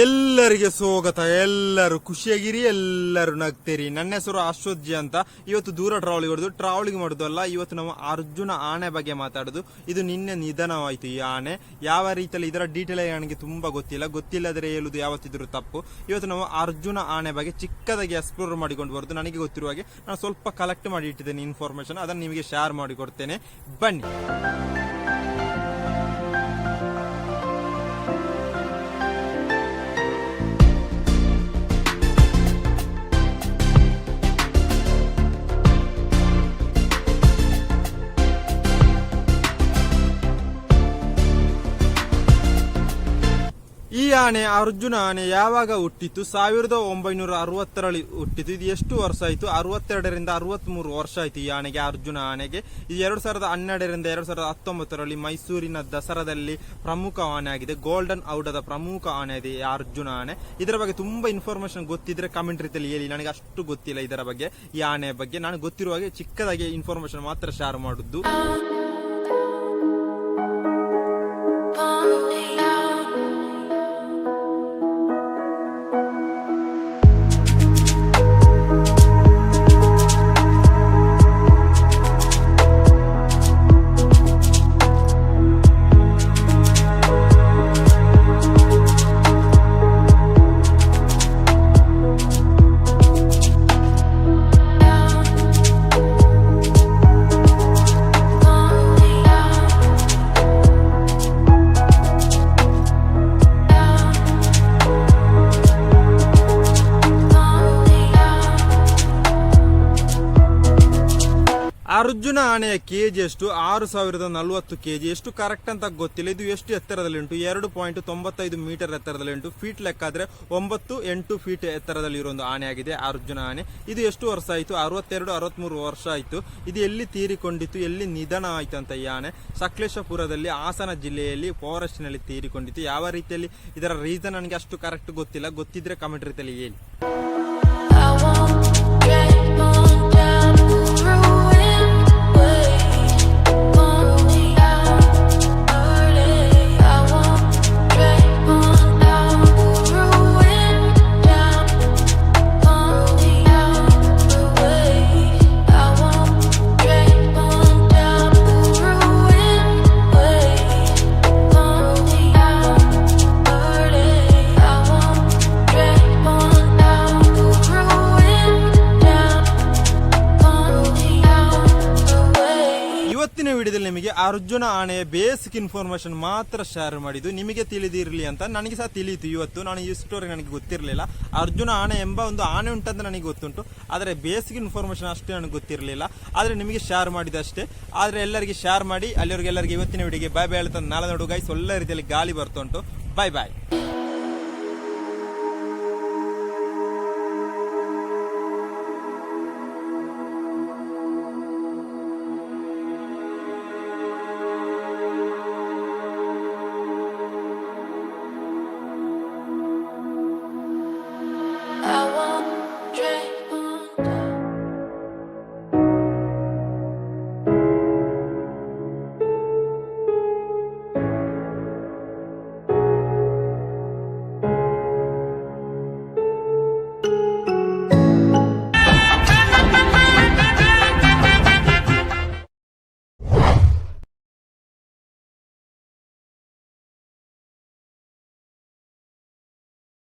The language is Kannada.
ಎಲ್ಲರಿಗೆ ಸ್ವಾಗತ, ಎಲ್ಲರೂ ಖುಷಿಯಾಗಿರಿ, ಎಲ್ಲರೂ ನಗ್ತೀರಿ. ನನ್ನ ಹೆಸರು ಅಶ್ವತ್ಜಿ ಅಂತ. ಇವತ್ತು ದೂರ ಟ್ರಾವಲಿಂಗ್ ಹೊಡೆದು ಟ್ರಾವಲಿಂಗ್ ಮಾಡೋದು ಅಲ್ಲ, ಇವತ್ತು ನಾವು ಅರ್ಜುನ ಆನೆ ಬಗ್ಗೆ ಮಾತಾಡೋದು. ಇದು ನಿನ್ನೆ ನಿಧನವಾಯಿತು ಈ ಆನೆ. ಯಾವ ರೀತಿಯಲ್ಲಿ ಇದರ ಡೀಟೇಲ್ ನನಗೆ ತುಂಬ ಗೊತ್ತಿಲ್ಲ. ಗೊತ್ತಿಲ್ಲದ್ರೆ ಹೇಳುದು ಯಾವತ್ತಿದ್ರು ತಪ್ಪು. ಇವತ್ತು ನಾವು ಅರ್ಜುನ ಆನೆ ಬಗ್ಗೆ ಚಿಕ್ಕದಾಗಿ ಎಕ್ಸ್ಪ್ಲೋರ್ ಮಾಡಿಕೊಂಡು ಬರೋದು ನನಗೆ ಗೊತ್ತಿರುವ ಹಾಗೆ ನಾನು ಸ್ವಲ್ಪ ಕಲೆಕ್ಟ್ ಮಾಡಿ ಇಟ್ಟಿದ್ದೇನೆ ಇನ್ಫಾರ್ಮೇಶನ್ ಅದನ್ನು ನಿಮಗೆ ಶೇರ್ ಮಾಡಿಕೊಡ್ತೇನೆ ಬನ್ನಿ. ಈ ಆನೆ ಅರ್ಜುನ ಆನೆ ಯಾವಾಗ ಹುಟ್ಟಿತು ಸಾವಿರದ ಒಂಬೈನೂರ ಅರವತ್ತರಲ್ಲಿ ಹುಟ್ಟಿತು ಇದು ಎಷ್ಟು ವರ್ಷ ಆಯಿತು? ಅರವತ್ತೆರಡರಿಂದ ಅರವತ್ಮೂರು ವರ್ಷ ಆಯಿತು ಈ ಆನೆಗೆ, ಅರ್ಜುನ ಆನೆಗೆ. ಇದು ಎರಡು ಸಾವಿರದ ಹನ್ನೆರಡರಿಂದ ಎರಡು ಸಾವಿರದ ಹತ್ತೊಂಬತ್ತರಲ್ಲಿ ಮೈಸೂರಿನ ದಸರಾದಲ್ಲಿ ಪ್ರಮುಖ ಆನೆ ಆಗಿದೆ. ಗೋಲ್ಡನ್ ಔಡದ ಪ್ರಮುಖ ಆನೆ ಇದೆ ಅರ್ಜುನ ಆನೆ. ಇದರ ಬಗ್ಗೆ ತುಂಬ ಇನ್ಫಾರ್ಮೇಶನ್ ಗೊತ್ತಿದ್ರೆ ಕಮೆಂಟ್ ರೀತಿಯಲ್ಲಿ ಹೇಳಿ. ನನಗೆ ಅಷ್ಟು ಗೊತ್ತಿಲ್ಲ ಇದರ ಬಗ್ಗೆ, ಈ ಆನೆಯ ಬಗ್ಗೆ. ನಾನು ಗೊತ್ತಿರುವ ಹಾಗೆ ಚಿಕ್ಕದಾಗಿ ಇನ್ಫಾರ್ಮೇಶನ್ ಮಾತ್ರ ಶೇರ್ ಮಾಡುದು. ಅರ್ಜುನ ಆನೆಯ ಕೆಜಿ ಎಷ್ಟು? ಆರು ಸಾವಿರದ ನಲವತ್ತು ಕೆಜಿ ಎಷ್ಟು? ಕರೆಕ್ಟ್ ಅಂತ ಗೊತ್ತಿಲ್ಲ. ಇದು ಎಷ್ಟು ಎತ್ತರದಲ್ಲಿ ಉಂಟು ಎರಡು ಪಾಯಿಂಟ್ ತೊಂಬತ್ತೈದು ಮೀಟರ್ ಎತ್ತರದಲ್ಲಿ ಉಂಟು ಫೀಟ್ ಲೆಕ್ಕ ಆದ್ರೆ ಒಂಬತ್ತು ಎಂಟು ಫೀಟ್ ಎತ್ತರದಲ್ಲಿ ಇರೋ ಒಂದು ಆನೆ ಆಗಿದೆ ಅರ್ಜುನ ಆನೆ. ಇದು ಎಷ್ಟು ವರ್ಷ ಆಯಿತು? ಅರವತ್ತೆರಡು ಅರವತ್ತ್ಮೂರು ವರ್ಷ ಆಯಿತು. ಇದು ಎಲ್ಲಿ ತೀರಿಕೊಂಡಿತ್ತು? ಎಲ್ಲಿ ನಿಧನ ಆಯಿತು ಅಂತ ಈ ಆನೆ? ಸಕಲೇಶಪುರದಲ್ಲಿ, ಹಾಸನ ಜಿಲ್ಲೆಯಲ್ಲಿ ಫಾರೆಸ್ಟ್ನಲ್ಲಿ ತೀರಿಕೊಂಡಿತ್ತು. ಯಾವ ರೀತಿಯಲ್ಲಿ? ಇದರ ರೀಸನ್ ನನಗೆ ಅಷ್ಟು ಕರೆಕ್ಟ್ ಗೊತ್ತಿಲ್ಲ. ಗೊತ್ತಿದ್ರೆ ಕಮೆಂಟ್ ರೀತಿಯಲ್ಲಿ ಹೇಳಿ. ನಿಮಗೆ ಅರ್ಜುನ ಆಣೆಯ ಬೇಸಿಕ್ ಇನ್ಫಾರ್ಮೇಶನ್ ಮಾತ್ರ ಶೇರ್ ಮಾಡಿದ್ದು, ನಿಮಗೆ ತಿಳಿದಿರಲಿ ಅಂತ ನನಗೆ ಸಹ ತಿಳಿಯಿತು ಇವತ್ತು. ನಾನು ಈ ಸ್ಟೋರಿ ನನಗೆ ಗೊತ್ತಿರಲಿಲ್ಲ. ಅರ್ಜುನ ಆಣೆ ಎಂಬ ಒಂದು ಆಣೆ ಉಂಟಂತ ನನಗೆ ಗೊತ್ತುಂಟು. ಆದರೆ ಬೇಸಿಕ್ ಇನ್ಫಾರ್ಮೇಶನ್ ಅಷ್ಟೇ ನನಗೆ ಗೊತ್ತಿರಲಿಲ್ಲ. ಆದರೆ ನಿಮಗೆ ಶೇರ್ ಮಾಡಿದಷ್ಟೇ ಆದರೆ ಎಲ್ಲರಿಗೆ ಶೇರ್ ಮಾಡಿ, ಅಲ್ಲಿವರೆಗೆ ಎಲ್ಲರಿಗೆ ಇವತ್ತಿನ ವಿಡಿಯೋಗೆ ಬಾಯ್ ಬಾಯ್ ಹೇಳ್ತಾ ನಾಳೆ ನೋಡು ಗೈಸ್ ಒಳ್ಳೆ ರೀತಿಯಲ್ಲಿ ಗಾಳಿ ಬರ್ತುಂಟು ಬಾಯ್ ಬಾಯ್